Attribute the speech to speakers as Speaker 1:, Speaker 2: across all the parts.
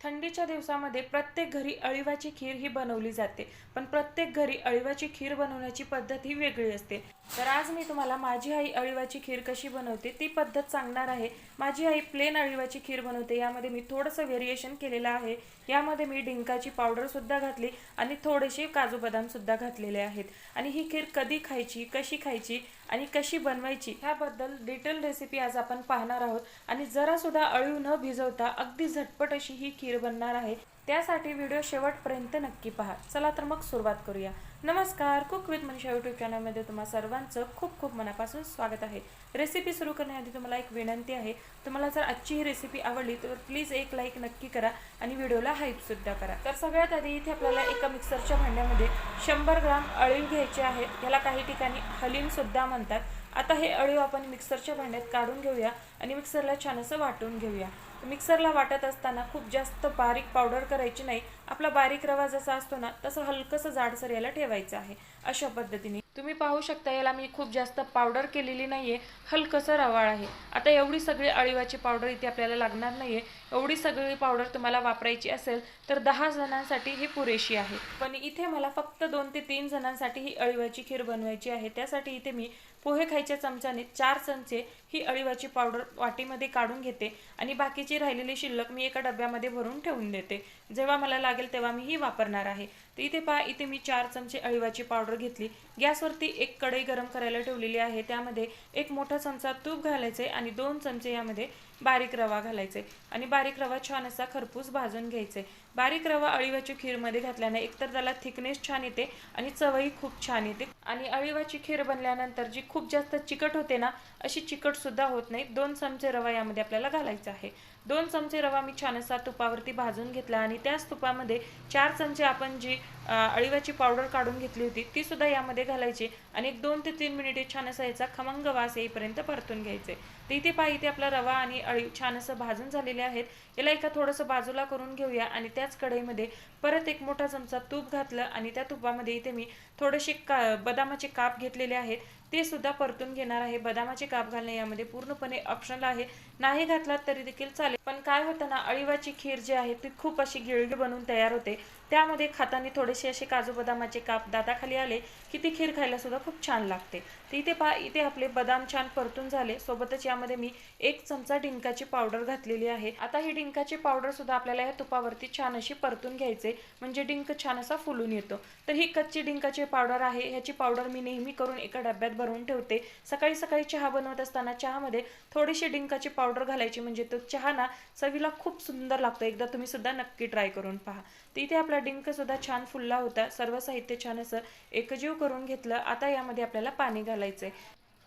Speaker 1: थंडीच्या दिवसामध्ये प्रत्येक घरी अळिवाची खीर ही बनवली जाते. पण प्रत्येक घरी अळिवाची खीर बनवण्याची पद्धत ही वेगळी असते. तर आज मी तुम्हाला माझी आई अळीवाची खीर कशी बनवते ती पद्धत सांगणार आहे. माझी आई प्लेन अळीवाची खीर बनवते. यामध्ये मी थोडंसं व्हेरिएशन केलेलं आहे. यामध्ये मी डिंकाची पावडर सुद्धा घातली आणि थोडेसे काजू बदाम सुद्धा घातलेले आहेत. आणि ही खीर कधी खायची कशी खायची आणि कशी बनवायची ह्याबद्दल डिटेल रेसिपी आज आपण पाहणार आहोत. आणि जरा सुद्धा अळीव न भिजवता अगदी झटपट अशी ही खीर बनणार आहे. त्यासाठी व्हिडिओ शेवटपर्यंत नक्की पहा. चला तर मग सुरुवात करूया. नमस्कार कुक विथ मनीषा यूट्यूब चॅनलमध्ये तुम्हा सर्वांचं खूप खूप मनापासून स्वागत आहे. रेसिपी सुरू करण्याआधी तुम्हाला एक विनंती आहे. तुम्हाला जर आजची ही रेसिपी आवडली तर प्लीज एक लाईक नक्की करा आणि व्हिडिओला हाईपसुद्धा करा. तर सगळ्यात आधी इथे आपल्याला एका मिक्सरच्या भांड्यामध्ये शंभर ग्राम अळीव घ्यायचे आहेत याला काही ठिकाणी हलीमसुद्धा म्हणतात. आता हे अळीव आपण मिक्सरच्या भांड्यात काढून घेऊया आणि मिक्सरला छान असं वाटून घेऊया. मिक्सरला वाटत असताना खूप जास्त बारीक पावडर करायची नाही. आपला बारीक रवा जसा असतो ना तसं हलकंसं जाडसर याला ठेवायचं आहे. अशा पद्धतीने तुम्ही पाहू शकता याला मी खूप जास्त पावडर केलेली नाही आहे हलकंसं रवाळ आहे. आता एवढी सगळी अळीवाची पावडर इथे आपल्याला लागणार नाही आहे एवढी सगळी पावडर तुम्हाला वापरायची असेल तर दहा जणांसाठी ही पुरेशी आहे. पण इथे मला फक्त दोन ते तीन जणांसाठी ही अळीवाची खीर बनवायची आहे. त्यासाठी इथे मी पोहे खायच्या चमच्याने चार चमचे ही अळीवाची पावडर वाटीमध्ये काढून घेते आणि बाकीची राहिलेली शिल्लक मी एका डब्यामध्ये भरून ठेवून देते. जेव्हा मला लागेल तेव्हा मी ही वापरणार आहे. तर इथे पहा इथे मी चार चमचे अळीवाची पावडर घेतली. गॅसवर गॅसवरती एक कढई गरम करायला ठेवलेली आहे. त्यामध्ये एक मोठा चमचा तूप घालायचे आणि दोन चमचे यामध्ये बारीक रवा घालायचे. आणि बारीक रवा छान असा खरपूस भाजून घ्यायचे. बारीक रवा अळीवाची खीरमध्ये घातल्याने एकतर त्याला थिकनेस छान येते आणि चवही खूप छान येते. आणि अळीवाची खीर बनल्यानंतर जी खूप जास्त चिकट होते ना अशी चिकटसुद्धा होत नाही. दोन चमचे रवा यामध्ये आपल्याला घालायचा आहे. दोन चमचे रवा मी छान असा तुपावरती भाजून घेतला आणि त्याच तुपामध्ये चार चमचे आपण जी अळीवाची पावडर काढून घेतली होती ती सुद्धा यामध्ये घालायची. आणि एक दोन ते तीन मिनिटे छान असा याचा खमंग वास येईपर्यंत परतून घ्यायचे. तर इथे पहा इथे आपला रवा आणि अळी छान असं भाजून झालेले आहेत. याला एका थोडंसं बाजूला करून घेऊया आणि त्याच कढईमध्ये परत एक मोठा चमचा तूप घातलं आणि त्या तुपामध्ये इथे मी थोडेसे का बदामाचे काप घेतलेले आहेत. ते सुद्धा परतून घेणार आहे. बदामाचे काप घालणे यामध्ये पूर्णपणे ऑप्शनल आहे. नाही घातलात तरी देखील चालेल. पण काय होतं ना अळीवाची खीर जी आहे ती खूप अशी गिळगी बनून तयार होते. त्यामध्ये खाताना थोडेसे असे काजू बदामाचे काप दाताखाली आले की ती खीर खायला सुद्धा खूप छान लागते. तर इथे पहा इथे आपले बदाम छान परतून झाले. सोबतच यामध्ये मी एक चमचा डिंकाची पावडर घातलेली आहे. आता ही डिंकाची पावडर सुद्धा आपल्याला या तुपावरती छान अशी परतून घ्यायचे. म्हणजे डिंक छान असा फुलून येतो. तर ही कच्ची डिंकाची पावडर आहे. ह्याची पावडर मी नेहमी करून एका डब्यात भरून ठेवते. सकाळी सकाळी चहा बनवत असताना चहामध्ये थोडीशी डिंकाची पावडर घालायची. म्हणजे तो चहा ना चवीला खूप सुंदर लागतो. एकदा तुम्ही सुद्धा नक्की ट्राय करून पहा. तर इथे आपला डिंक सुद्धा छान फुलला होता. सर्व साहित्य छान असं एकजीव करून घेतलं. आता यामध्ये आपल्याला पाणी घालायचंय.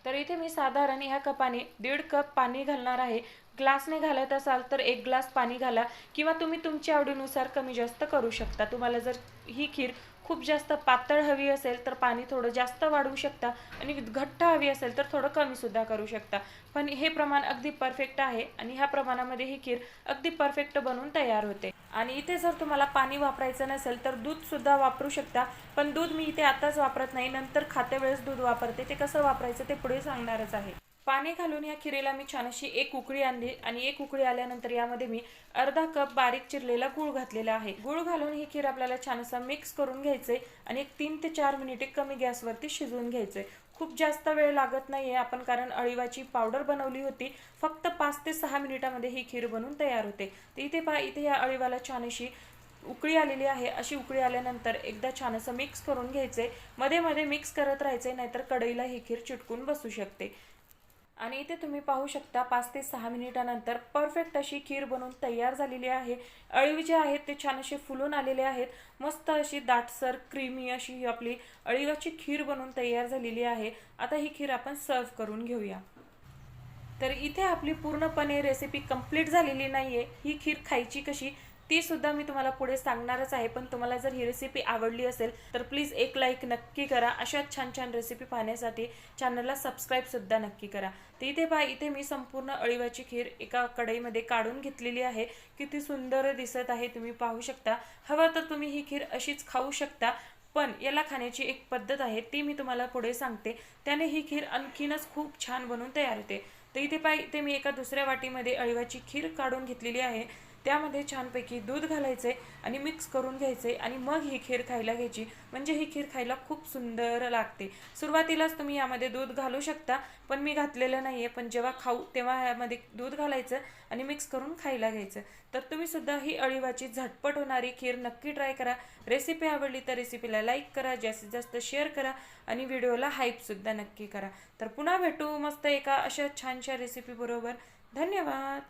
Speaker 1: तर इथे मी साधारण ह्या कपाने दीड कप पाणी घालणार आहे. ग्लासने घालत असाल तर एक ग्लास पाणी घाला किंवा तुम्ही तुमच्या आवडीनुसार कमी जास्त करू शकता. तुम्हाला जर ही खीर खूप जास्त पातळ हवी असेल तर पाणी थोडं जास्त वाढवू शकता आणि घट्ट हवी असेल तर थोडं कमी सुद्धा करू शकता. पण हे प्रमाण अगदी परफेक्ट आहे आणि ह्या प्रमाणामध्ये ही खीर अगदी परफेक्ट बनून तयार होते. आणि इथे जर तुम्हाला पाणी वापरायचं नसेल तर दूध सुद्धा वापरू शकता पण दूध मी इथे आताच वापरत नाही. नंतर खाते वेळेस दूध वापरते. ते कसं वापरायचं ते पुढे सांगणारच आहे. पाणी घालून या खिरीला मी छान अशी एक उकळी आणली आणि एक उकळी आल्यानंतर यामध्ये मी अर्धा कप बारीक चिरलेला गुळ घातलेला आहे. गुळ घालून ही खीर आपल्याला छान मिक्स करून घ्यायचंय आणि एक तीन ते चार मिनिटे कमी गॅसवरती शिजवून घ्यायचंय. खूप जास्त वेळ लागत नाही आहे आपण कारण अळीवाची पावडर बनवली होती. फक्त पाच ते सहा मिनिटामध्ये ही खीर बनवून तयार होते. तर इथे पहा इथे या अळीवाला छान अशी उकळी आलेली आहे. अशी उकळी आल्यानंतर एकदा छान असं मिक्स करून घ्यायचंय. मध्ये मध्ये मिक्स करत राहायचंय नाहीतर कढईला ही खीर चिटकून बसू शकते. आणि इथे तुम्ही पाहू शकता पाच ते सहा मिनिटानंतर परफेक्ट अशी खीर बनवून तयार झालेली आहे. अळीव जे आहेत ते छान असे फुलून आलेले आहेत. मस्त अशी दाटसर क्रीमी अशी ही आपली अळीवाची खीर बनवून तयार झालेली आहे. आता ही खीर आपण सर्व करून घेऊया. तर इथे आपली पूर्णपणे रेसिपी कंप्लीट झालेली नाहीये. ही खीर खायची कशी? ती सुद्धा मी तुम्हाला पुढे सांगणारच आहे. पण तुम्हाला जर ही रेसिपी आवडली असेल तर प्लीज एक लाईक नक्की करा. अशाच छान छान रेसिपी पाहण्यासाठी चॅनलला सबस्क्राईब सुद्धा नक्की करा. तर इथे पहा इथे मी संपूर्ण अळीवाची खीर एका कढईमध्ये काढून घेतलेली आहे. किती सुंदर दिसत आहे तुम्ही पाहू शकता. हवा तर तुम्ही ही खीर अशीच खाऊ शकता पण याला खाण्याची एक पद्धत आहे ती मी तुम्हाला पुढे सांगते. त्याने ही खीर आणखीनच खूप छान बनून तयार होते. तर इथे पाय इथे मी एका दुसऱ्या वाटीमध्ये अळीवाची खीर काढून घेतलेली आहे. त्यामध्ये छानपैकी दूध घालायचं आहे आणि मिक्स करून घ्यायचे आणि मग ही खीर खायला घ्यायची. म्हणजे ही खीर खायला खूप सुंदर लागते. सुरुवातीलाच तुम्ही यामध्ये दूध घालू शकता पण मी घातलेलं नाही आहे पण जेव्हा खाऊ तेव्हा यामध्ये दूध घालायचं आणि मिक्स करून खायला घ्यायचं. तर तुम्ही सुद्धा ही अळीवाची झटपट होणारी खीर नक्की ट्राय करा. रेसिपी आवडली तर रेसिपीला लाईक करा जास्तीत जास्त शेअर करा आणि व्हिडिओला हाईपसुद्धा नक्की करा. तर पुन्हा भेटू मस्त एका अशा छानशा रेसिपीबरोबर धन्यवाद!